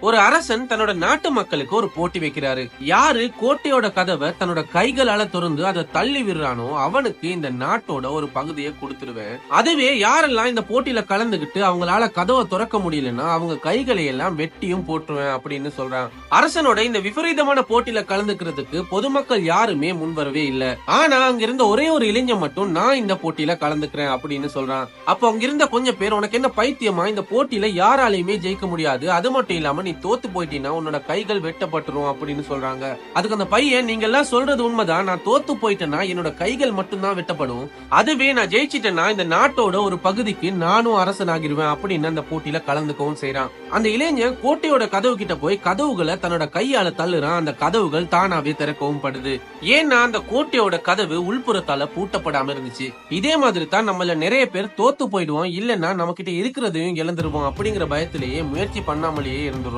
ஒரு அரசன் தன்னோட நாட்டு மக்களுக்கு ஒரு போட்டி வைக்கிறாரு. யாரு கோட்டையோட கதவை தன்னோட கைகளால திறந்து அதை தள்ளி விடுறானோ அவனுக்கு இந்த நாட்டோட ஒரு பகுதியை கொடுத்துருவேன். அதுவே யாரெல்லாம் இந்த போட்டியில கலந்துகிட்டு அவங்களால கதவை திறக்க முடியலன்னா அவங்க கைகளை எல்லாம் வெட்டியும் போட்டுருவேன் அப்படின்னு சொல்றான். அரசனோட இந்த விபரீதமான போட்டியில கலந்துக்கிறதுக்கு பொதுமக்கள் யாருமே முன்வரவே இல்ல. ஆனா அங்க இருந்த ஒரே ஒரு இளைஞன் மட்டும் நான் இந்த போட்டியில கலந்துக்கிறேன் அப்படின்னு சொல்றான். அப்போ அங்க இருந்த கொஞ்சம் பேர் உனக்கு என்ன பைத்தியமா? இந்த போட்டியில யாராலையுமே ஜெயிக்க முடியாது. அது மட்டும் இல்லாம நீ தோத்து போயிட்டீனா உன்னோட கைகள் வெட்டப்பட்டுரும் அப்படின்னு சொல்றாங்க. அதுக்கு அந்த பையன் நீங்க எல்லாம் சொல்றது உண்மைதான். நான் தோத்து போயிட்டேன்னா என்னோட கைகள் மட்டும்தான் வெட்டப்படும். அதுவே நான் ஜெயிச்சிட்டேன்னா இந்த நாட்டோட ஒரு பகுதிக்கு நானும் அரசனாகிருவேன் அப்படின்னு அந்த போட்டியில கலந்துக்கவும் செய்யறான் அந்த இளைஞன் கோட்டையோட கதவு கிட்ட போய் கதவுகளை தன்னோட கையால தள்ளுறான். அந்த கதவுகள் தானாவே திறக்கவும் படுது. ஏன்னா அந்த கோட்டையோட கதவு உள்புறத்தால பூட்டப்படாம இருந்துச்சு. இதே மாதிரி தான் நம்மள நிறைய பேர் தோத்து போயிடுவோம் இல்லைன்னா நம்ம கிட்ட இருக்கிறதையும் இழந்துருவோம் அப்படிங்கிற பயத்திலேயே முயற்சி பண்ணாமலேயே இருந்துரும்.